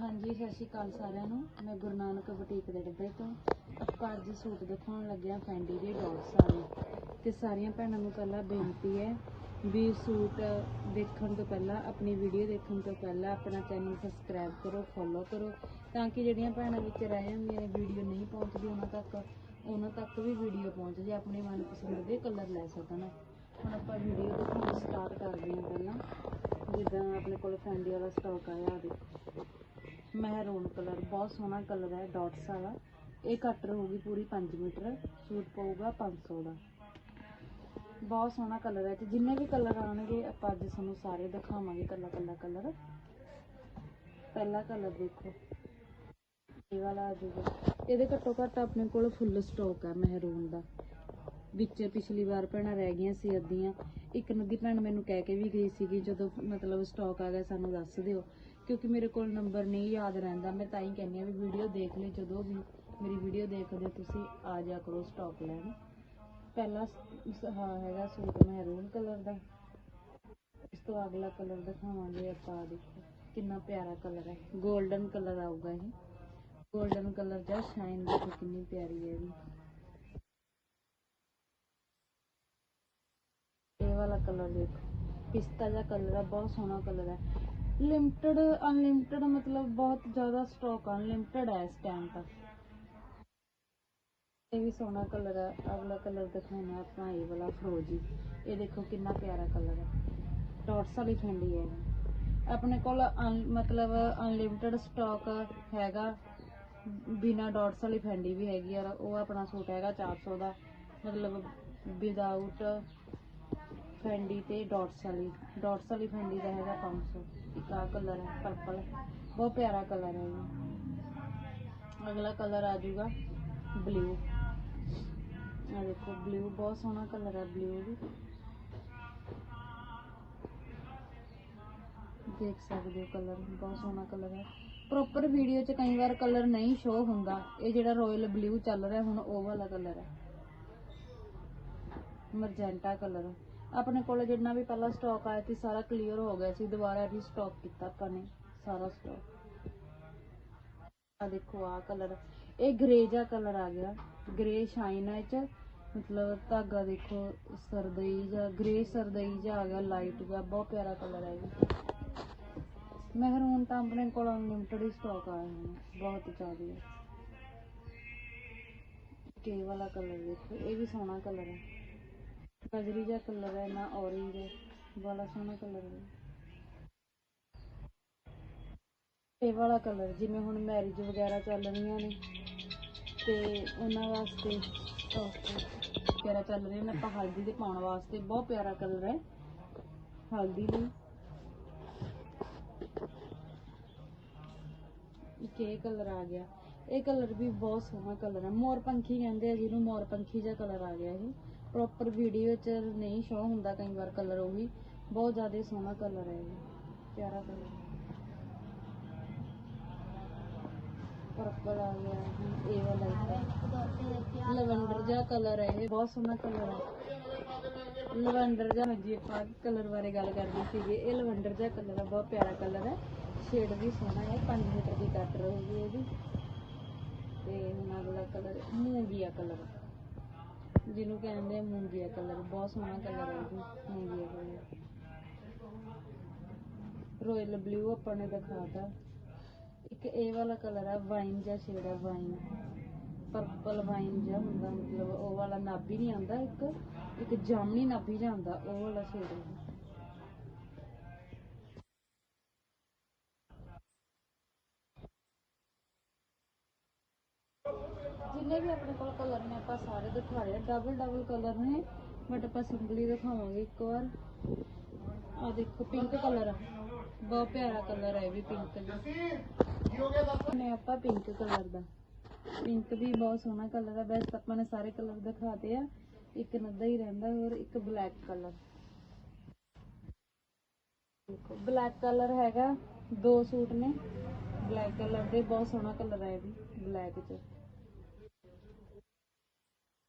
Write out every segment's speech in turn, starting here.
ਹਾਂਜੀ, ਸਤਿ ਸ਼੍ਰੀ ਅਕਾਲ ਸਾਰਿਆਂ ਨੂੰ। ਮੈਂ ਗੁਰੂ ਨਾਨਕ ਬੁਟੀਕ ਦੇ ਡੱਬੇ ਤੋਂ ਆਪਾਂ ਅੱਜ ਸੂਟ ਦਿਖਾਉਣ ਲੱਗਿਆ ਫੈਂਡੀ ਦੇ ਡਾਟਸ ਵਾਲੇ। ਤੇ ਸਾਰੀਆਂ ਭੈਣਾਂ ਨੂੰ ਪਹਿਲਾਂ ਬੇਨਤੀ ਹੈ ਵੀ ਸੂਟ ਦੇਖਣ ਤੋਂ ਪਹਿਲਾਂ, ਆਪਣੀ ਵੀਡੀਓ ਦੇਖਣ ਤੋਂ ਪਹਿਲਾਂ ਆਪਣਾ ਚੈਨਲ ਸਬਸਕ੍ਰਾਈਬ ਕਰੋ ਫੋਲੋ ਕਰੋ, ਤਾਂ ਕਿ ਜਿਹੜੀਆਂ ਭੈਣਾਂ ਵਿੱਚ ਰਹਿ ਜਾਂਦੀਆਂ ਨੇ, ਵੀਡੀਓ ਨਹੀਂ ਪਹੁੰਚਦੀ ਉਹਨਾਂ ਤੱਕ ਉਹਨਾਂ ਤੱਕ ਵੀ ਵੀਡੀਓ ਪਹੁੰਚ ਜੇ, ਆਪਣੇ ਮਨਪਸੰਦ ਦੇ ਕਲਰ ਲੈ ਸਕਣ। ਹੁਣ ਆਪਾਂ ਵੀਡੀਓ ਦਿਖਾਉਣਾ ਸਟਾਰਟ ਕਰਦੇ ਹਾਂ ਪਹਿਲਾਂ। ਜਿੱਦਾਂ ਆਪਣੇ ਕੋਲ ਫੈਂਡੀ ਵਾਲਾ ਸਟਾਕ ਆਇਆ ਦੇਖੋ। ਮਹਿਰੂਨ ਕਲਰ, ਬਹੁਤ ਸੋਹਣਾ ਕਲਰ ਹੈ, ਡਾਟਸ ਵਾਲਾ। ਇਹ ਕੱਟ ਰਹੂਗੀ ਪੂਰੀ 5 ਮੀਟਰ, ਸੂਟ ਪਊਗਾ 500 ਦਾ। ਬਹੁਤ ਸੋਹਣਾ ਕਲਰ ਹੈ ਤੇ ਜਿੰਨੇ ਵੀ ਕਲਰ ਆਣਗੇ ਆਪਾਂ ਅੱਜ ਤੁਹਾਨੂੰ ਸਾਰੇ ਦਿਖਾਵਾਂਗੇ ਕੱਲਾ ਕੱਲਾ ਕਲਰ। ਪਹਿਲਾ ਕਲਰ ਦੇਖੋ। ਇਹ ਵਾਲਾ ਆ ਜਾਊਗਾ। ਇਹਦੇ ਘੱਟੋ ਘੱਟ ਆਪਣੇ ਕੋਲ ਫੁੱਲ ਸਟਾਕ ਹੈ ਮਹਿਰੂਨ ਦਾ। ਵਿੱਚ ਪਿਛਲੀ ਵਾਰ ਭੈਣਾਂ ਰਹਿ ਗਈਆਂ ਸੀ ਅੱਧੀਆਂ। ਇੱਕ ਨਦੀ ਭੈਣ ਮੈਨੂੰ ਕਹਿ ਕੇ ਵੀ ਗਈ ਸੀਗੀ, ਜਦੋਂ ਮਤਲਬ ਸਟਾਕ ਆ ਗਿਆ, ਸਾਨੂੰ ਦੱਸ ਦਿਓ। ਕਿਉਂਕਿ ਮੇਰੇ ਕੋਲ ਨੰਬਰ ਨਹੀਂ ਯਾਦ ਰਹਿੰਦਾ। ਮੈਂ ਤਾਂ ਹੀ ਕਹਿੰਦੀ ਆ ਵੀ ਵੀਡੀਓ ਦੇਖ ਲਈ ਜਦੋਂ ਵੀ ਮੇਰੀ ਵੀਡੀਓ ਦੇਖਦੇ ਹੋ ਤੁਸੀਂ, ਆ ਜਾ ਕਰੋ ਸਟਾਕ ਲੈਣ। ਪਹਿਲਾ ਹੈਗਾ ਸੂਟ ਮਹਿਰੂਨ ਕਲਰ ਦਾ। ਇਸ ਤੋਂ ਅਗਲਾ ਕਲਰ ਦਿਖਾਵਾਂਗੇ ਆਪਾਂ ਦੇਖੋ, ਕਿੰਨਾ ਪਿਆਰਾ ਕਲਰ ਹੈ। 골ਡਨ ਕਲਰ ਆਊਗਾ ਇਹ। 골ਡਨ ਕਲਰ ਜਾਂ ਸ਼ਾਈਨ ਦੇਖੋ ਕਿੰਨੀ ਪਿਆਰੀ ਹੈ ਇਹ ਇਹ ਵਾਲਾ ਕਲਰ ਦੇਖੋ। ਪਿਸਤਾ ਜਿਹਾ ਕਲਰ ਆ, ਬਹੁਤ ਸੋਹਣਾ ਕਲਰ ਹੈ। ਲਿਮਟਿਡ ਅਨਲਿਮਟਿਡ ਮਤਲਬ ਬਹੁਤ ਜ਼ਿਆਦਾ ਸਟਾਕ ਅਨਲਿਮਟਿਡ ਹੈ ਇਸ ਟਾਈਮ ਤੱਕ ਇਹ ਵੀ ਸੋਹਣਾ ਕਲਰ ਹੈ, ਅਗਲਾ ਕਲਰ ਦਿਖਾਉਣਾ ਆਪਾਂ, ਇਹ ਵਾਲਾ ਫਰੋਜੀ ਇਹ ਦੇਖੋ ਕਿੰਨਾ ਪਿਆਰਾ ਕਲਰ ਹੈ। ਡਾਟਸ ਵਾਲੀ ਫੈਂਡੀ ਹੈ ਆਪਣੇ ਕੋਲ ਮਤਲਬ ਅਨਲਿਮਟਿਡ ਸਟਾਕ ਹੈਗਾ। ਬਿਨਾ ਡਾਟਸ ਵਾਲੀ ਫੈਂਡੀ ਵੀ ਹੈਗੀ ਆ ਉਹ ਆਪਣਾ ਸੂਟ ਹੈਗਾ 400 ਦਾ। ਮਤਲਬ ਵਿਦਆਊਟ ਫੈਂਡੀ ਤੇ ਡਾਟਸ ਵਾਲੀ ਡਾਟਸ ਵਾਲੀ ਫੈਂਡੀ ਦਾ ਹੈਗਾ 500 ਇੱਕ ਆ ਕਲਰ ਹੈ ਪਰਪਲ ਬਹੁਤ ਪਿਆਰਾ ਕਲਰ ਹੈ ਇਹ। ਅਗਲਾ ਕਲਰ ਆ ਜਾਊਗਾ ਬਲੂ ਆ ਦੇਖੋ ਬਲੂ ਬਹੁਤ ਸੋਹਣਾ ਕਲਰ ਹੈ ਬਲੂ ਵੀ। ਦੇਖ ਸਕਦੇ ਹੋ ਕਲਰ ਬਹੁਤ ਸੋਹਣਾ ਕਲਰ ਹੈ। ਪ੍ਰੋਪਰ ਵੀਡੀਓ 'ਚ ਕਈ ਵਾਰ ਕਲਰ ਨਹੀਂ ਸ਼ੋ ਹੁੰਦਾ। ਇਹ ਜਿਹੜਾ ਰਾਇਲ ਬਲੂ ਚੱਲ ਰਿਹਾ, ਹੁਣ ਉਹ ਵਾਲਾ ਕਲਰ ਹੈ। ਮਰਜੈਂਟਾ ਕਲਰ ਆਪਣੇ ਕੋਲ ਜਿੰਨਾ ਵੀ ਪਹਿਲਾਂ ਸਟਾਕ ਆਇਆ ਸੀ, ਸਾਰਾ ਕਲੀਅਰ ਹੋ ਗਿਆ ਸੀ। ਦੁਬਾਰਾ ਵੀ ਕੀਤਾ ਆਪਾਂ ਨੇ, ਸਾਰਾ ਸਟਾਕ ਆ ਦੇਖੋ ਆ ਕਲਰ ਇਹ ਗ੍ਰੇ ਜਿਹਾ ਕਲਰ ਆ ਗਿਆ। ਗ੍ਰੇ ਸ਼ਾਈਨ ਹੈ ਚ। ਮਤਲਬ ਧਾਗਾ ਦੇਖੋ, ਸਰਦਈ ਜਾਂ ਗ੍ਰੇ ਸਰਦਈ ਜਿਹਾ ਆ ਗਿਆ ਲਾਈਟ ਜਿਹਾ, ਬਹੁਤ ਪਿਆਰਾ ਕਲਰ ਹੈ ਜੀ ਮਹਿਰੂਨ ਤਾਂ ਆਪਣੇ ਕੋਲ ਅਨਲਿਮਟਿਡ ਹੀ ਸਟਾਕ ਆਇਆ ਹੋਇਆ ਬਹੁਤ ਜ਼ਿਆਦਾ। ਕੇ ਵਾਲਾ ਕਲਰ ਦੇਖੋ, ਇਹ ਵੀ ਸੋਹਣਾ ਕਲਰ ਹੈ ਗਜਰੀ ਜਿਹਾ ਕਲਰ ਹੈ ਨਾ ਔਰੇਂਜ ਹੈ ਬੜਾ ਸੋਹਣਾ ਕਲਰ ਹੈ ਇਹ ਵਾਲਾ ਕਲਰ ਜਿਵੇਂ ਹੁਣ ਮੈਰਿਜ ਵਗੈਰਾ ਚੱਲ ਰਹੀਆਂ ਨੇ, ਤੇ ਉਹਨਾਂ ਵਾਸਤੇ ਵਗੈਰਾ ਚੱਲ ਰਹੇ ਨੇ ਆਪਾਂ ਹਲਦੀ ਦੇ ਪਾਉਣ ਵਾਸਤੇ ਬਹੁਤ ਪਿਆਰਾ ਕਲਰ ਹੈ ਹਲਦੀ ਲਈ। ਇੱਕ ਇਹ ਕਲਰ ਆ ਗਿਆ, ਇਹ ਕਲਰ ਵੀ ਬਹੁਤ ਸੋਹਣਾ ਕਲਰ ਹੈ ਮੋਰ ਪੰਖੀ ਕਹਿੰਦੇ ਆ, ਜਿਹਨੂੰ ਮੋਰ ਪੰਖੀ ਜਿਹਾ ਕਲਰ ਆ ਗਿਆ ਇਹ। ਪ੍ਰੋਪਰ ਵੀਡੀਓ 'ਚ ਨਹੀਂ ਸ਼ੋ ਹੁੰਦਾ ਕਈ ਵਾਰ ਕਲਰ ਉਹ ਵੀ, ਬਹੁਤ ਜ਼ਿਆਦਾ ਸੋਹਣਾ ਕਲਰ ਹੈ ਇਹ, ਪਿਆਰਾ ਕਲਰ ਪਰਪਲ ਆ ਗਿਆ ਹੁਣ ਇਹ ਵਾਲਾ ਇੱਕ। ਲਵੈਂਡਰ ਜਿਹਾ ਕਲਰ ਹੈ ਇਹ, ਬਹੁਤ ਸੋਹਣਾ ਕਲਰ ਹੈ। ਲਵੈਂਡਰ ਜਿਹਾ ਜੀ ਆਪਾਂ ਕਲਰ ਬਾਰੇ ਗੱਲ ਕਰਦੇ ਸੀਗੇ, ਇਹ ਲਵੈਂਡਰ ਜਿਹਾ ਕਲਰ ਹੈ, ਬਹੁਤ ਪਿਆਰਾ ਕਲਰ ਹੈ। ਸ਼ੇਡ ਵੀ ਸੋਹਣਾ ਹੈ 5 ਮੀਟਰ ਦੀ ਕੱਟ ਰਹੂਗੀ ਇਹਦੀ। ਤੇ ਹੁਣ ਅਗਲਾ ਕਲਰ ਮੂੰਗੀਆ ਕਲਰ ਜਿਹਨੂੰ ਕਹਿੰਦੇ ਆ ਮੂੰਗੀਆ ਕਲਰ, ਬਹੁਤ ਸੋਹਣਾ ਕਲਰ ਹੈ ਇਹ ਮੂੰਗੀਆ ਕਲਰ। ਰੋਇਲ ਬਲੂ ਆਪਾਂ ਨੇ ਦਿਖਾਤਾ। ਇੱਕ ਇਹ ਵਾਲਾ ਕਲਰ ਹੈ ਵਾਈਨ ਜਿਹਾ ਸ਼ੇਡ ਹੈ ਵਾਈਨ ਪਰਪਲ ਵਾਈਨ ਜਿਹਾ ਹੁੰਦਾ, ਮਤਲਬ ਉਹ ਵਾਲਾ ਨਾਭੀ ਨਹੀਂ ਆਉਂਦਾ, ਇੱਕ ਇੱਕ ਜਾਮਣੀ ਨਾਭੀ ਜਿਹਾ ਉਹ ਵਾਲਾ ਸ਼ੇਡ ਹੈ ਜਿੰਨੇ ਵੀ ਆਪਣੇ ਕੋਲ ਕਲਰ ਨੇ, ਆਪਾਂ ਸਾਰੇ ਦਿਖਾ ਰਹੇ ਡਬਲ ਡਬਲ ਕਲਰ ਨੇ ਬਟ ਆਪਾਂ ਸਿੰਗਲੀ ਦਿਖਾਵਾਂਗੇ ਇੱਕ ਵਾਰ। ਆ ਦੇਖੋ ਪਿੰਕ ਕਲਰ ਬਹੁਤ ਪਿਆਰਾ ਕਲਰ ਹੈ ਇਹ ਵੀ ਪਿੰਕ ਦਾ। ਨੇ ਆਪਾਂ ਪਿੰਕ ਕਲਰ ਦਾ। ਪਿੰਕ ਵੀ ਬਹੁਤ ਸੋਹਣਾ ਕਲਰ ਹੈ ਵੈਸੇ ਆਪਾਂ ਨੇ ਸਾਰੇ ਕਲਰ ਦਿਖਾਤੇ ਆ। ਇੱਕ ਨੱਦਾ ਹੀ ਰਹਿੰਦਾ ਹੋਰ ਇੱਕ ਬਲੈਕ ਕਲਰ ਦੇਖੋ ਬਲੈਕ ਕਲਰ ਹੈਗਾ, ਦੋ ਸੂਟ ਨੇ। ਬਲੈਕ ਕਲਰ ਦੇ ਬਹੁਤ ਸੋਹਣਾ ਕਲਰ ਹੈ ਇਹ ਵੀ ਬਲੈਕ ਚ।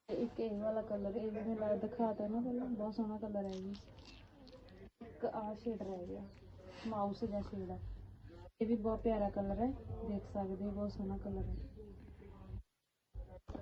ਇੱਕ ਇਹ ਵਾਲਾ ਕਲਰ ਇਹ ਵੀ ਮੈਂ ਲਾ ਦਿਖਾਤਾ ਨਾ ਪਹਿਲਾਂ, ਬਹੁਤ ਸੋਹਣਾ ਕਲਰ ਹੈ ਇਹ ਇੱਕ ਆ ਸ਼ੇਡ ਰਹਿ ਗਿਆ ਮਾਊਸ ਜਿਹਾ ਸ਼ੇਡ ਹੈ ਇਹ ਵੀ ਬਹੁਤ ਪਿਆਰਾ ਕਲਰ ਹੈ, ਦੇਖ ਸਕਦੇ ਹੋ, ਬਹੁਤ ਸੋਹਣਾ ਕਲਰ ਹੈ।